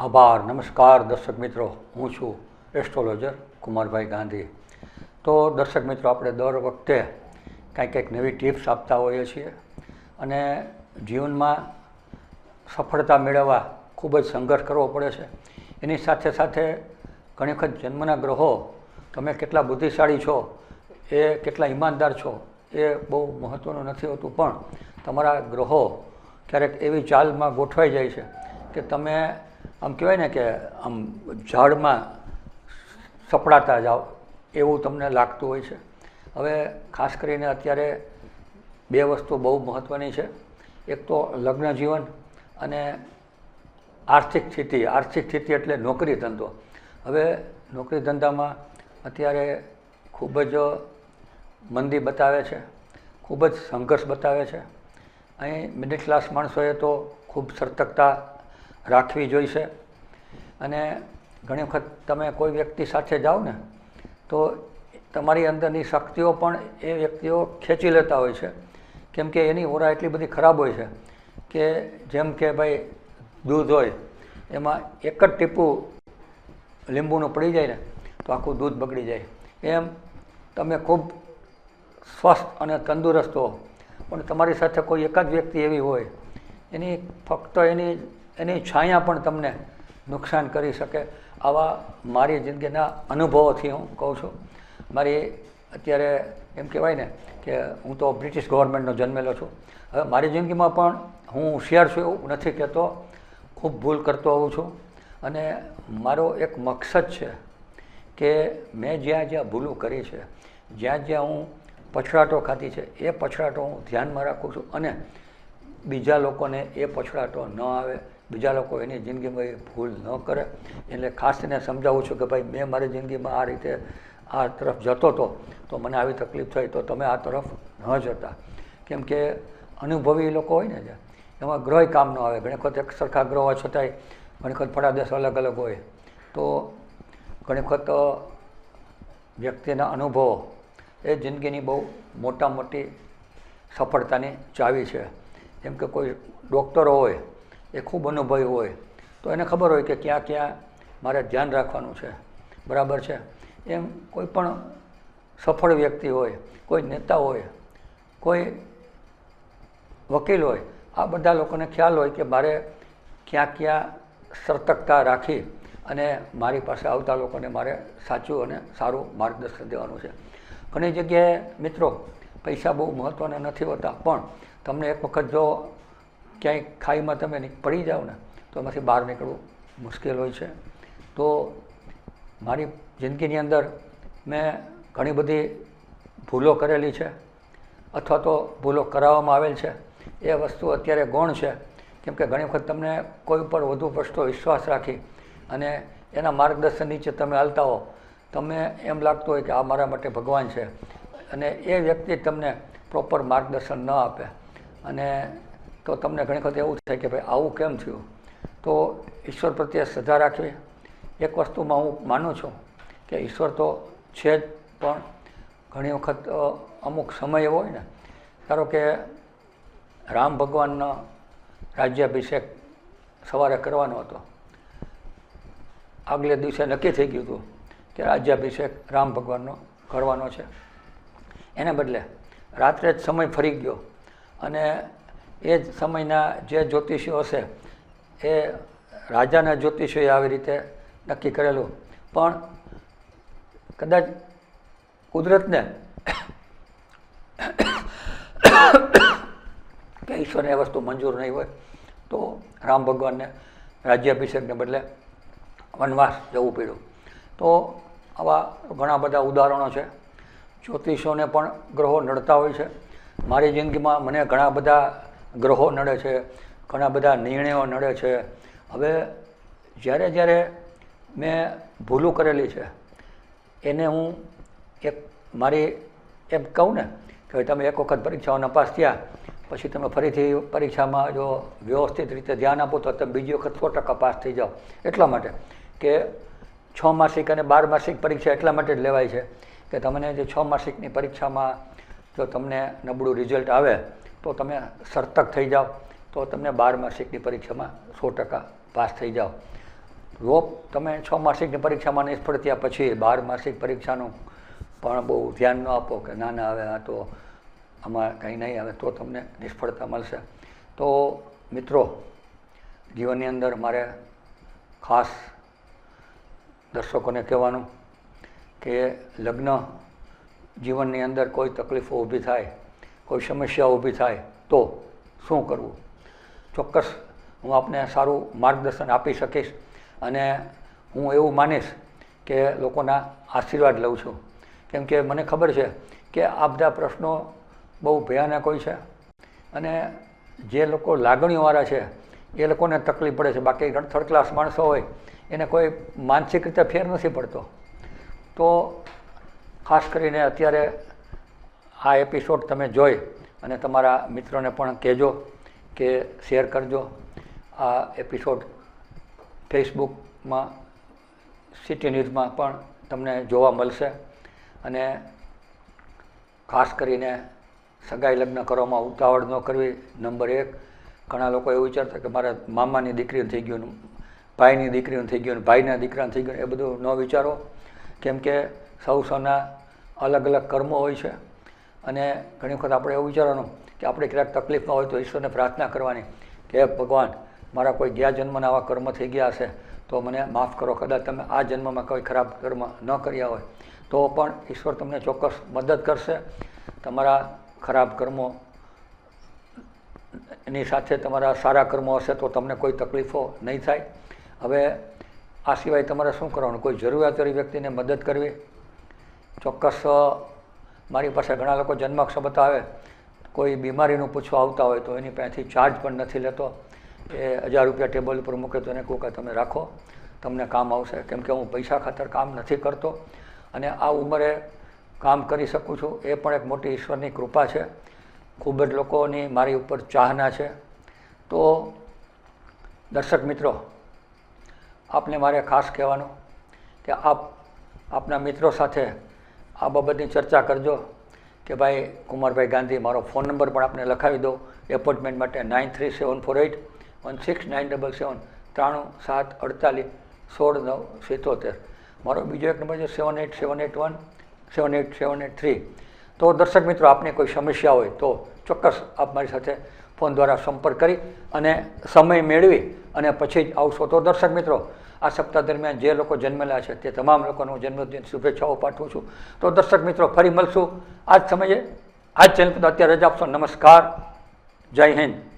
આભાર, નમસ્કાર દર્શક મિત્રો. હું છું એસ્ટ્રોલોજર કુમારભાઈ ગાંધી. તો દર્શક મિત્રો, આપણે દર વખતે કાંઈક કંઈક નવી ટિપ્સ આપતા હોઈએ છીએ અને જીવનમાં સફળતા મેળવવા ખૂબ જ સંઘર્ષ કરવો પડે છે. એની સાથે સાથે ઘણી વખત જન્મના ગ્રહો, તમે કેટલા બુદ્ધિશાળી છો, એ કેટલા ઈમાનદાર છો, એ બહુ મહત્ત્વનું નથી હોતું, પણ તમારા ગ્રહો ક્યારેક એવી ચાલમાં ગોઠવાઈ જાય છે કે તમે આમ કહેવાય ને કે આમ ઝાડમાં સપડાતા જાઓ, એવું તમને લાગતું હોય છે. હવે ખાસ કરીને અત્યારે બે વસ્તુ બહુ મહત્ત્વની છે. એક તો લગ્ન જીવન અને આર્થિક સ્થિતિ આર્થિક સ્થિતિ એટલે નોકરી ધંધો. હવે નોકરી ધંધામાં અત્યારે ખૂબ જ મંદી બતાવે છે, ખૂબ જ સંઘર્ષ બતાવે છે. અહીં મિડલ ક્લાસ માણસોએ તો ખૂબ સતર્કતા રાખવી જોઈશે. અને ઘણી વખત તમે કોઈ વ્યક્તિ સાથે જાઓ ને, તો તમારી અંદરની શક્તિઓ પણ એ વ્યક્તિઓ ખેંચી લેતા હોય છે. કેમ કે એની ઓરા એટલી બધી ખરાબ હોય છે કે જેમ કે ભાઈ દૂધ હોય, એમાં એક જ ટીપું લીંબુનું પડી જાય ને, તો આખું દૂધ બગડી જાય. એમ તમે ખૂબ સ્વસ્થ અને તંદુરસ્ત હો. પણ તમારી સાથે કોઈ એક જ વ્યક્તિ એવી હોય, એની ફક્ત એની એની છાયા પણ તમને નુકસાન કરી શકે. આવા મારી જિંદગીના અનુભવોથી હું કહું છું. મારી અત્યારે એમ કહેવાય ને કે હું તો બ્રિટિશ ગવર્મેન્ટનો જન્મેલો છું. હવે મારી જિંદગીમાં પણ હું હોશિયાર છું એવું નથી કહેતો. ખૂબ ભૂલ કરતો હોઉં છું. અને મારો એક મકસદ છે કે મેં જ્યાં જ્યાં ભૂલું કરી છે, જ્યાં જ્યાં હું પછડાટો ખાધી છે, એ પછડાટો હું ધ્યાનમાં રાખું છું અને બીજા લોકોને એ પછડાટો ન આવે. બીજા લોકો એની જિંદગીમાં એ ભૂલ ન કરે. એટલે ખાસ એને સમજાવું છું કે ભાઈ, મેં મારી જિંદગીમાં આ રીતે આ તરફ જતો હતો, તો મને આવી તકલીફ થઈ, તો તમે આ તરફ ન જતા. કેમ કે અનુભવી લોકો હોય ને એમાં ગ્રહ કામ ન આવે. ઘણી વખત એક સરખા ગ્રહ હોવા છતાંય ઘણી વખત ફળાદેશ અલગ અલગ હોય. તો ઘણી વખત વ્યક્તિના અનુભવો એ જિંદગીની બહુ મોટા મોટી સફળતાની ચાવી છે. જેમ કે કોઈ ડૉક્ટરો હોય એ ખૂબ અનુભવી હોય, તો એને ખબર હોય કે ક્યાં ક્યાં મારે ધ્યાન રાખવાનું છે. બરાબર છે? એમ કોઈ પણ સફળ વ્યક્તિ હોય, કોઈ નેતા હોય, કોઈ વકીલ હોય, આ બધા લોકોને ખ્યાલ હોય કે મારે ક્યાં ક્યાં સતર્કતા રાખી અને મારી પાસે આવતા લોકોને મારે સાચું અને સારું માર્ગદર્શન દેવાનું છે. ઘણી જગ્યાએ મિત્રો, પૈસા બહુ મહત્ત્વના નથી હોતા, પણ તમને એક વખત જો ક્યાંય ખાઈમાં તમે પડી જાઓ ને, તો એમાંથી બહાર નીકળવું મુશ્કેલ હોય છે. તો મારી જિંદગીની અંદર મેં ઘણી બધી ભૂલો કરેલી છે, અથવા તો ભૂલો કરાવવામાં આવેલ છે. એ વસ્તુ અત્યારે ગૌણ છે, કેમ કે ઘણી વખત તમને કોઈ પણ વધુ પડતો વિશ્વાસ રાખી અને એના માર્ગદર્શન નીચે તમે હાલતા હો, તમને એમ લાગતું હોય કે આ મારા માટે ભગવાન છે. અને એ વ્યક્તિ તમને પ્રોપર માર્ગદર્શન ન આપે. અને તો તમને ઘણી વખત એવું થાય કે ભાઈ, આવું કેમ થયું? તો ઈશ્વર પ્રત્યે શ્રદ્ધા રાખવી. એક વસ્તુમાં હું માનું છું કે ઈશ્વર તો છે જ, પણ ઘણી વખત અમુક સમય એવો હોય ને, ધારો કે રામ ભગવાનનો રાજ્યાભિષેક સવારે કરવાનો હતો. આગલે દિવસે નક્કી થઈ ગયું હતું કે રાજ્યાભિષેક રામ ભગવાનનો કરવાનો છે. એને બદલે રાત્રે જ સમય ફરી ગયો અને એ જ સમયના જે જ્યોતિષીઓ હશે એ રાજાના જ્યોતિષીઓએ આવી રીતે નક્કી કરેલું. પણ કદાચ કુદરતને કે ઈશ્વરને એ વસ્તુ મંજૂર નહીં હોય, તો રામ ભગવાનને રાજ્યાભિષેકને બદલે વનવાસ જવું પડ્યું. તો આવા ઘણા બધા ઉદાહરણો છે. જ્યોતિષોને પણ ગ્રહો નડતા હોય છે. મારી જિંદગીમાં મને ઘણા બધા ગ્રહો નડે છે, ઘણા બધા નિર્ણયો નડે છે. હવે જ્યારે જ્યારે મેં ભૂલું કરેલી છે, એને હું એક મારી એમ કહું ને કે તમે એક વખત પરીક્ષાઓના નપાસ થયા, પછી તમે ફરીથી પરીક્ષામાં જો વ્યવસ્થિત રીતે ધ્યાન આપો તો તમે બીજી વખત સો પાસ થઈ જાઓ. એટલા માટે કે છ માસિક અને બાર માસિક પરીક્ષા એટલા માટે જ લેવાય છે કે તમને જે છ માસિકની પરીક્ષામાં જો તમને નબળું રિઝલ્ટ આવે તો તમે સર્તક થઈ જાઓ. તો તમને બાર માસિકની પરીક્ષામાં સો ટકા પાસ થઈ જાઓ. રોપ તમે છ માસિકની પરીક્ષામાં નિષ્ફળ થયા પછી બાર માસિક પરીક્ષાનું પણ બહુ ધ્યાન ન આપો કે ના ના, હવે આ તો આમાં કંઈ નહીં આવે તો તમને નિષ્ફળતા મળશે. તો મિત્રો, જીવનની અંદર મારે ખાસ દર્શકોને કહેવાનું કે લગ્ન જીવનની અંદર કોઈ તકલીફો ઊભી થાય કોઈ સમસ્યા ઊભી થાય તો શું કરવું? ચોક્કસ હું આપને સારું માર્ગદર્શન આપી શકીશ અને હું એવું માનીશ કે લોકોના આશીર્વાદ લઉં છું. કેમ કે મને ખબર છે કે આ બધા પ્રશ્નો બહુ ભયાનક હોય છે અને જે લોકો લાગણીઓવાળા છે, એ લોકોને તકલીફ પડે છે. બાકી થર્ડ ક્લાસ માણસો હોય, એને કોઈ માનસિક રીતે ફેર નથી પડતો. તો ખાસ કરીને અત્યારે આ એપિસોડ તમે જોઈ અને તમારા મિત્રોને પણ કહેજો કે શેર કરજો. આ એપિસોડ ફેસબુકમાં સિટી ન્યૂઝમાં પણ તમને જોવા મળશે અને ખાસ કરીને સગાઈ લગ્ન કરવામાં ઉતાવળ ન કરવી. નંબર એક, ઘણા લોકો એવું વિચારતા કે મારા મામાની દીકરીઓ થઈ ગયું ભાઈની દીકરીઓ થઈ ગયું ભાઈના દીકરાનું થઈ ગયું એ બધું ન વિચારો. કેમ કે સૌ સૌના અલગ અલગ કર્મો હોય છે. અને ઘણી વખત આપણે એવું વિચારવાનું કે આપણે ક્યાંક તકલીફમાં હોય તો ઈશ્વરને પ્રાર્થના કરવાની કે ભગવાન, મારા કોઈ ગયા જન્મના આવા કર્મ થઈ ગયા હશે, તો મને માફ કરો. કદાચ તમે આ જન્મમાં કોઈ ખરાબ કર્મ ન કર્યા હોય, તો પણ ઈશ્વર તમને ચોક્કસ મદદ કરશે. તમારા ખરાબ કર્મો એની સાથે તમારા સારા કર્મો હશે તો તમને કોઈ તકલીફો નહીં થાય. હવે આ સિવાય તમારે શું કરવાનું? કોઈ જરૂરિયાતવાળી વ્યક્તિને મદદ કરવી? ચોક્કસ મારી પાસે ઘણા લોકો જન્માક્ષર બતાવે, કોઈ બીમારીનું પૂછવા આવતા હોય તો એની પાસેથી ચાર્જ પણ નથી લેતો. એ હજાર રૂપિયા ટેબલ ઉપર મૂકે તો એને કહું કે તમે રાખો, તમને કામ આવશે. કેમ કે હું પૈસા ખાતર કામ નથી કરતો અને આ ઉંમરે કામ કરી શકું છું. એ પણ એક મોટી ઈશ્વરની કૃપા છે. ખૂબ જ લોકોની મારી ઉપર ચાહના છે. તો દર્શક મિત્રો, આપને મારે ખાસ કહેવાનું કે આપ, આપના મિત્રો સાથે આ બાબતની ચર્ચા કરજો કે ભાઈ, કુમારભાઈ ગાંધી, મારો ફોન નંબર પણ આપને લખાવી દો. એપોઇન્ટમેન્ટ માટે nine three seven four eight one six nine double seven ત્રાણું સાત અડતાલીસ સોળ નવ સિત્તોતેર મારો બીજો એક નંબર છે seven eight seven eight one seven eight seven eight three તો દર્શક મિત્રો, આપને કોઈ સમસ્યા હોય તો ચોક્કસ આપ મારી સાથે ફોન દ્વારા સંપર્ક કરી અને સમય મેળવી અને પછી જ આવશો. તો દર્શક મિત્રો આ સપ્તાહ દરમિયાન જે લોકો જન્મેલા છે તે તમામ લોકોનો જન્મદિન શુભેચ્છાઓ પાઠવું છું. તો દર્શક મિત્રો, ફરી મળશું. આ જ સમયે આ ચેનલ પર અત્યારે રજા આપશો. નમસ્કાર. જય હિન્દ.